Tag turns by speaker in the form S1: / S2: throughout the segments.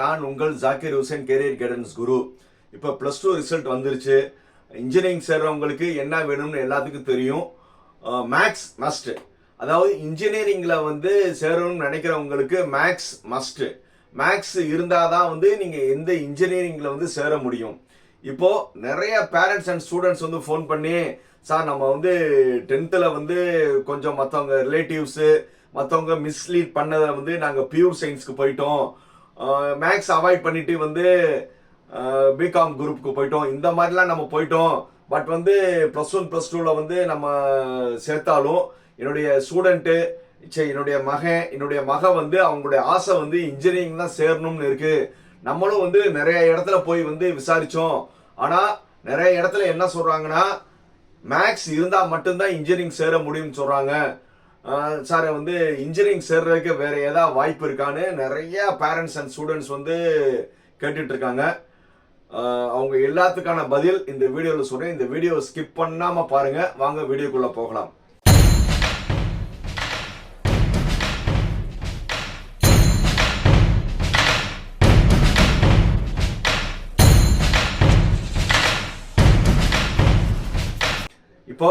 S1: நான் உங்கள் Zakir Hussain career guidance குரு. இப்போ ப்ளஸ் டூ ரிசல்ட் வந்துருச்சு. இன்ஜினியரிங் சேர்றவங்களுக்கு என்ன வேணும்னு எல்லாத்துக்கும் தெரியும். மேக்ஸ் மஸ்ட் அதாவது இன்ஜினியரிங்கில் வந்து சேரணும்னு நினைக்கிறவங்களுக்கு மேக்ஸ் மஸ்ட் மேக்ஸ் இருந்தால் தான் வந்து நீங்கள் எந்த இன்ஜினியரிங்கில் வந்து சேர முடியும். இப்போது நிறைய பேரண்ட்ஸ் அண்ட் ஸ்டூடெண்ட்ஸ் வந்து ஃபோன் பண்ணி சார் நம்ம வந்து டென்த்தில் வந்து கொஞ்சம் மற்றவங்க ரிலேட்டிவ்ஸு மற்றவங்க மிஸ்லீட் பண்ணதை வந்து நாங்கள் பியூர் சயின்ஸ்க்கு போயிட்டோம். மேக்ஸ் அவாய்ட் பண்ணிட்டு வந்து பிகாம் குரூப்புக்கு போயிட்டோம். இந்த மாதிரிலாம் நம்ம போயிட்டோம். பட் வந்து ப்ளஸ் ஒன் ப்ளஸ் டூவில் வந்து நம்ம சேர்த்தாலும் என்னுடைய ஸ்டூடெண்ட்டு சரி என்னுடைய மகன் என்னுடைய மக வந்து அவங்களுடைய ஆசை வந்து இன்ஜினியரிங் தான் சேரணும்னு இருக்குது நம்மளும் வந்து நிறைய இடத்துல போய் வந்து விசாரித்தோம் ஆனால் நிறைய இடத்துல என்ன சொல்கிறாங்கன்னா மேக்ஸ் இருந்தால் மட்டும்தான் இன்ஜினியரிங் சேர முடியும்னு சொல்கிறாங்க சார் வந்து இன்ஜினியரிங் சேர்றதுக்கு வேற ஏதாவது வாய்ப்பு இருக்கான்னு நிறைய பேரண்ட்ஸ் அண்ட் ஸ்டூடெண்ட்ஸ் வந்து கேட்டுட்டு இருக்காங்க அவங்க எல்லாத்துக்கான பதில் இந்த வீடியோவில் சொல்றேன். இந்த வீடியோ ஸ்கிப் பண்ணாம பாருங்க. வாங்க வீடியோக்குள்ள போகலாம். இப்போ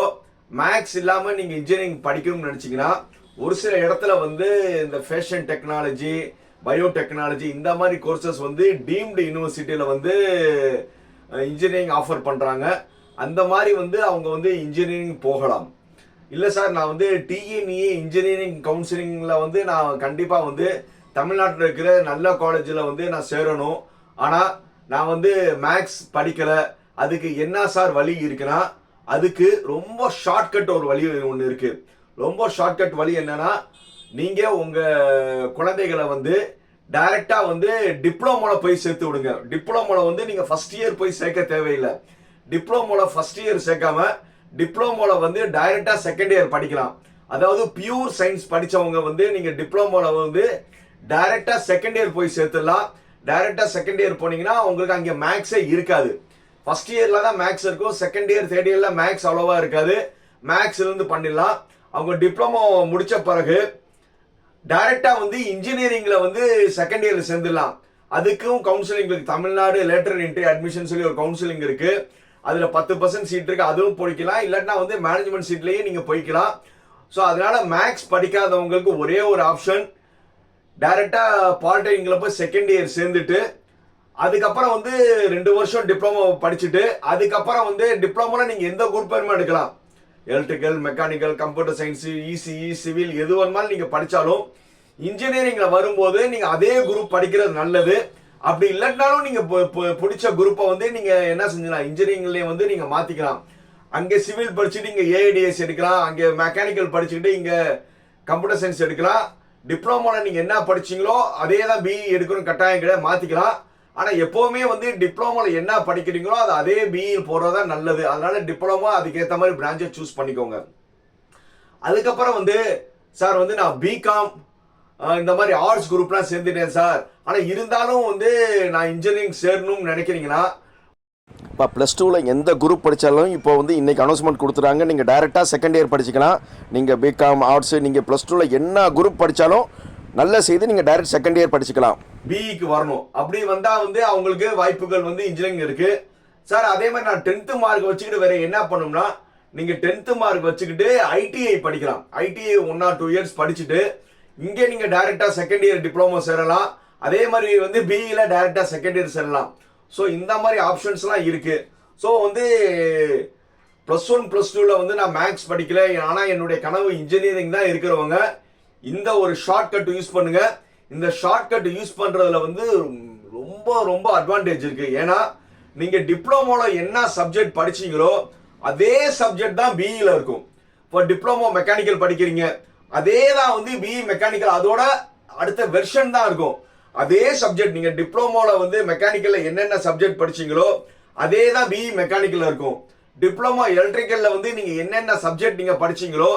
S1: மேக்ஸ் இல்லாமல் நீங்கள் இன்ஜினியரிங் படிக்கணும்னு நினச்சிங்கன்னா ஒரு சில இடத்துல வந்து இந்த ஃபேஷன் டெக்னாலஜி பயோ டெக்னாலஜி இந்த மாதிரி கோர்சஸ் வந்து டீம்டு யூனிவர்சிட்டியில் வந்து இன்ஜினியரிங் ஆஃபர் பண்ணுறாங்க அந்த மாதிரி வந்து அவங்க வந்து இன்ஜினியரிங் போகலாம். இல்லை சார் நான் வந்து டிஎன்இ இன்ஜினியரிங் கவுன்சிலிங்கில் வந்து நான் கண்டிப்பாக வந்து தமிழ்நாட்டில் இருக்கிற நல்ல காலேஜில் வந்து நான் சேரணும். ஆனால் நான் வந்து மேக்ஸ் படிக்கலை. அதுக்கு என்ன சார் வழி இருக்குன்னா அதுக்கு ரொம்ப ஷார்ட்கட் ஒரு வழி ஒன்று இருக்கு. ரொம்ப ஷார்ட்கட் வழி என்னன்னா நீங்க உங்க குழந்தைகளை வந்து டைரக்டா வந்து டிப்ளமோல போய் சேர்த்து விடுங்க. டிப்ளமோல வந்து நீங்க ஃபர்ஸ்ட் இயர் போய் சேர்க்க தேவையில்லை. டிப்ளமோல ஃபர்ஸ்ட் இயர் சேர்க்காம டிப்ளமோல வந்து டைரக்டா செகண்ட் இயர் படிக்கலாம். அதாவது பியூர் சயின்ஸ் படிச்சவங்க வந்து நீங்க டிப்ளமோல வந்து டைரக்டா செகண்ட் இயர் போய் சேர்த்துடலாம். டைரக்டா செகண்ட் இயர் போனீங்கன்னா உங்களுக்கு அங்கே மேக்ஸே இருக்காது. ஃபர்ஸ்ட் இயர்ல தான் மேக்ஸ் இருக்கும். செகண்ட் இயர் தேர்ட் இயர்ல மேக்ஸ் அவ்வளோவா இருக்காது. மேக்ஸ்லேருந்து பண்ணிடலாம். அவங்க டிப்ளமோ முடிச்ச பிறகு டைரக்டா வந்து இன்ஜினியரிங்ல வந்து செகண்ட் இயர்ல சேர்ந்துடலாம். அதுக்கும் கவுன்சிலிங் இருக்கு. தமிழ்நாடு லேட்டர் இன்ட்ரி அட்மிஷன் சொல்லி ஒரு கவுன்சிலிங் இருக்கு. அதுல பத்து பர்சன்ட் சீட் இருக்கு. அதுவும் போய்க்கலாம். இல்லாட்டினா வந்து மேனேஜ்மெண்ட் சீட்லயே நீங்க போய்க்கலாம். ஸோ அதனால மேக்ஸ் படிக்காதவங்களுக்கு ஒரே ஒரு ஆப்ஷன் டைரக்டா பாலிடெக்னிக்ல போய் செகண்ட் இயர் சேர்ந்துட்டு அதுக்கப்புறம் வந்து ரெண்டு வருஷம் டிப்ளமோ படிச்சுட்டு அதுக்கப்புறம் வந்து டிப்ளமோல நீங்க எந்த குரூப் வேணுமோ எடுக்கலாம். Electrical mechanical computer science ECE civil எது வேணுமாலும் நீங்க படிச்சாலும் இன்ஜினியரிங்ல வரும்போது நீங்க அதே குரூப் படிக்கிறது நல்லது. அப்படி இல்லைன்னாலும் நீங்க பிடிச்ச குரூப்பை வந்து நீங்க என்ன செஞ்சலாம் இன்ஜினியரிங்லயே வந்து நீங்க மாத்திக்கலாம். அங்கே சிவில் படிச்சுட்டு இங்கே ஏஐடிஎஸ் எடுக்கலாம். அங்கே மெக்கானிக்கல் படிச்சுக்கிட்டு இங்கே கம்ப்யூட்டர் சயின்ஸ் எடுக்கலாம். டிப்ளமோல நீங்கள் என்ன படிச்சீங்களோ அதே தான் பிஇ எடுக்கணும் கட்டாயம் கிடையாது மாற்றிக்கலாம் ஆனால் எப்போவுமே வந்து டிப்ளமோவில் என்ன படிக்கிறீங்களோ அது அதே பிஇ தான் நல்லது. அதனால டிப்ளமோ அதுக்கேற்ற மாதிரி பிரான்ச்சை சூஸ் பண்ணிக்கோங்க. அதுக்கப்புறம் வந்து சார் வந்து நான் பிகாம் இந்த மாதிரி ஆர்ட்ஸ் குரூப்லாம் சேர்ந்துட்டேன் சார். ஆனால் இருந்தாலும் வந்து நான் இன்ஜினியரிங் சேரணும்னு நினைக்கிறீங்கன்னா
S2: இப்போ ப்ளஸ் டூவில் எந்த குரூப் படித்தாலும் இப்போ வந்து இன்றைக்கி அனௌன்ஸ்மெண்ட் கொடுத்துறாங்க. நீங்கள் டைரெக்டாக செகண்ட் இயர் படிச்சுக்கலாம். நீங்கள் பிகாம் ஆர்ட்ஸு நீங்கள் ப்ளஸ் டூவில் என்ன குரூப் படித்தாலும் நல்ல செய்து நீங்கள் டைரக்ட் செகண்ட் இயர் படிச்சுக்கலாம்.
S1: பிஇக்கு வரணும். அப்படி வந்தா வந்து அவங்களுக்கு வாய்ப்புகள் வந்து இன்ஜினியரிங் இருக்கு. சார் அதே மாதிரி நான் டென்த்து மார்க் வச்சுக்கிட்டு வேற என்ன பண்ணணும்னா நீங்க டென்த்து மார்க் வச்சுக்கிட்டு ஐடிஐ படிக்கலாம். ITI one or two years படிச்சுட்டு இங்கே நீங்க டைரக்டா செகண்ட் இயர் டிப்ளமோ சேரலாம். அதே மாதிரி வந்து பிஇல டைரக்டா செகண்ட் இயர் சேரலாம். ஸோ இந்த மாதிரி ஆப்ஷன்ஸ்லாம் இருக்கு. ஸோ வந்து ப்ளஸ் ஒன் ப்ளஸ் டூவில் வந்து நான் மேக்ஸ் படிக்கல. ஆனால் என்னுடைய கனவு இன்ஜினியரிங் தான் இருக்கிறவங்க இந்த ஒரு ஷார்ட்கட் யூஸ் பண்ணுங்கள் இந்த ஷார்ட்கட் யூஸ் பண்றதுல வந்து ரொம்ப ரொம்ப அட்வான்டேஜ் இருக்கு. ஏன்னா நீங்க டிப்ளமோல என்ன சப்ஜெக்ட் படிச்சீங்களோ அதே சப்ஜெக்ட் தான் பிஇல இருக்கும். இப்போ டிப்ளமோ மெக்கானிக்கல் படிக்கிறீங்க அதே தான் வந்து பிஇ மெக்கானிக்கல் அதோட அடுத்த வெர்ஷன் தான் இருக்கும். அதே சப்ஜெக்ட் நீங்க டிப்ளமோல வந்து மெக்கானிக்கல்ல என்னென்ன சப்ஜெக்ட் படிச்சீங்களோ அதே தான் பிஇ மெக்கானிக்கல்ல இருக்கும். டிப்ளமோ எலக்ட்ரிக்கல்ல வந்து நீங்க என்னென்ன சப்ஜெக்ட் நீங்க படிச்சீங்களோ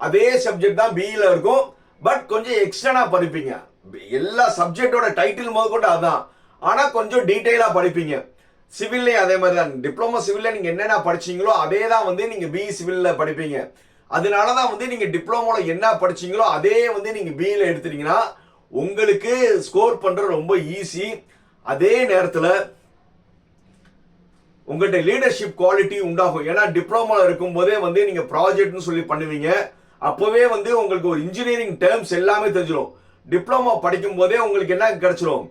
S1: அதே சப்ஜெக்ட் தான் பிஇல இருக்கும். பட் கொஞ்சம் எக்ஸ்டர்னா படிப்பீங்க. எல்லா சப்ஜெக்டோட டைட்டில் முதற்கொண்டு அதுதான் ஆனால் கொஞ்சம் டீட்டெயிலாக படிப்பீங்க. சிவில்லையும் அதே மாதிரி தான். டிப்ளமோ சிவிலில் நீங்கள் என்னென்ன படிச்சீங்களோ அதே தான் வந்து நீங்கள் பிஇ சிவிலில் படிப்பீங்க. அதனால தான் வந்து நீங்கள் டிப்ளமோவில் என்ன படிச்சீங்களோ அதே வந்து நீங்கள் பிஇயில் எடுத்துட்டீங்கன்னா உங்களுக்கு ஸ்கோர் பண்ணுறது ரொம்ப ஈஸி அதே நேரத்தில் உங்கள்கிட்ட லீடர்ஷிப் குவாலிட்டி உண்டாகும். ஏன்னா டிப்ளமோவில் இருக்கும்போதே வந்து நீங்கள் ப்ராஜெக்ட்னு சொல்லி பண்ணுவீங்க. அப்போவே வந்து உங்களுக்கு ஒரு இன்ஜினியரிங் டேர்ம்ஸ் எல்லாமே தெரிஞ்சிடும் டிப்ளமோ படிக்கும் போதே உங்களுக்கு என்ன கிடைச்சிரும்?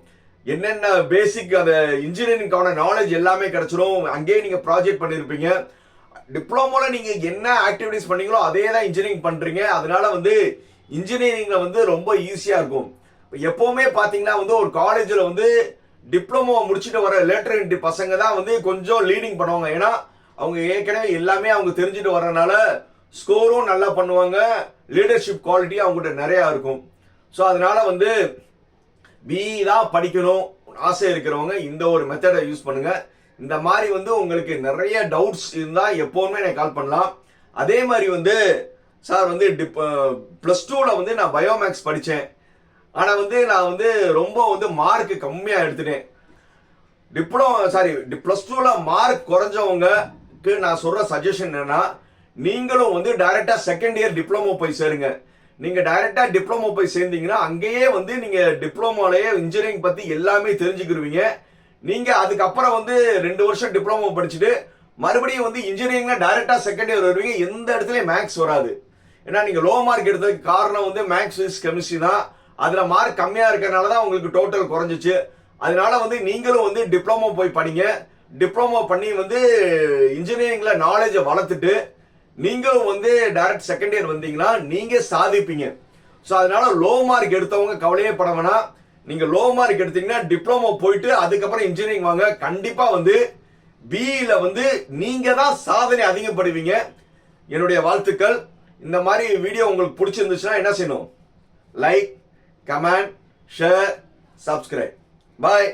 S1: என்னென்ன பேசிக் அந்த இன்ஜினியரிங்கான நாலேஜ் எல்லாமே கிடைச்சிரும். அங்கேயே நீங்கள் ப்ராஜெக்ட் பண்ணியிருப்பீங்க டிப்ளமோவில் நீங்கள் என்ன ஆக்டிவிட்டிஸ் பண்ணீங்களோ அதே தான் இன்ஜினியரிங் பண்ணுறீங்க அதனால வந்து இன்ஜினியரிங்கில் வந்து ரொம்ப ஈஸியாக இருக்கும். எப்போவுமே பார்த்தீங்கன்னா வந்து ஒரு காலேஜில் வந்து டிப்ளமோ முடிச்சுட்டு வர லேட்டர் என்ட்ரி பசங்க தான் வந்து கொஞ்சம் லீடிங் பண்ணுவாங்க. ஏன்னா அவங்க ஏற்கனவே எல்லாமே அவங்க தெரிஞ்சுட்டு வர்றதுனால ஸ்கோரும் நல்லா பண்ணுவாங்க. லீடர்ஷிப் குவாலிட்டி அவங்ககிட்ட நிறையா இருக்கும். ஸோ அதனால வந்து பிஇ தான் படிக்கணும். ஆசை இருக்கிறவங்க இந்த ஒரு மெத்தடை யூஸ் பண்ணுங்க. இந்த மாதிரி வந்து உங்களுக்கு நிறைய டவுட்ஸ் இருந்தால் எப்போவுமே எனக்கு கால் பண்ணலாம். அதே மாதிரி வந்து சார் வந்து டிப் ப்ளஸ் டூவில் வந்து நான் பயோமேக்ஸ் படித்தேன். ஆனால் வந்து நான் வந்து ரொம்ப வந்து மார்க் கம்மியாக எடுத்துட்டேன். டிப்ளமோ சாரி ப்ளஸ் டூவில் மார்க் குறைஞ்சவங்களுக்கு நான் சொல்கிற சஜஷன் என்னென்னா நீங்களும் வந்து டைரெக்டாக செகண்ட் இயர் டிப்ளமோ போய் சேருங்க. நீங்க டைரக்டா டிப்ளமோ போய் சேர்ந்தீங்கன்னா அங்கேயே வந்து நீங்க டிப்ளமோலயே இன்ஜினியரிங் பத்தி எல்லாமே தெரிஞ்சுக்கிருவீங்க. நீங்க அதுக்கப்புறம் வந்து ரெண்டு வருஷம் டிப்ளமோ படிச்சுட்டு மறுபடியும் வந்து இன்ஜினியரிங்னா டைரக்டா செகண்ட் இயர் வருவீங்க. எந்த இடத்துலயும் மேக்ஸ் வராது. ஏன்னா நீங்க லோ மார்க் எடுத்ததுக்கு காரணம் வந்து மேக்ஸ் பிசிக்ஸ் கெமிஸ்ட்ரி தான். அதுல மார்க் கம்மியா இருக்கிறனால தான் உங்களுக்கு டோட்டல் குறைஞ்சிச்சு. அதனால வந்து நீங்களும் வந்து டிப்ளமோ போய் படிங்க. டிப்ளமோ பண்ணி வந்து இன்ஜினியரிங்ல நாலேஜை வளர்த்துட்டு நீங்களும் வந்து டைரக்ட் செகண்ட் இயர் வந்தீங்கன்னா நீங்க சாதிப்பீங்க. ஸோ அதனால லோ மார்க் எடுத்தவங்க கவலையே பட வேணாம். நீங்க லோ மார்க் எடுத்தீங்கன்னா டிப்ளமோ போயிட்டு அதுக்கப்புறம் இன்ஜினியரிங் வாங்க. கண்டிப்பா வந்து பிஇல வந்து நீங்க தான் சாதனை அதிகப்படுவீங்க. என்னுடைய வாழ்த்துக்கள். இந்த மாதிரி வீடியோ உங்களுக்கு பிடிச்சிருந்துச்சுன்னா என்ன செய்யணும்? Like comment share subscribe bye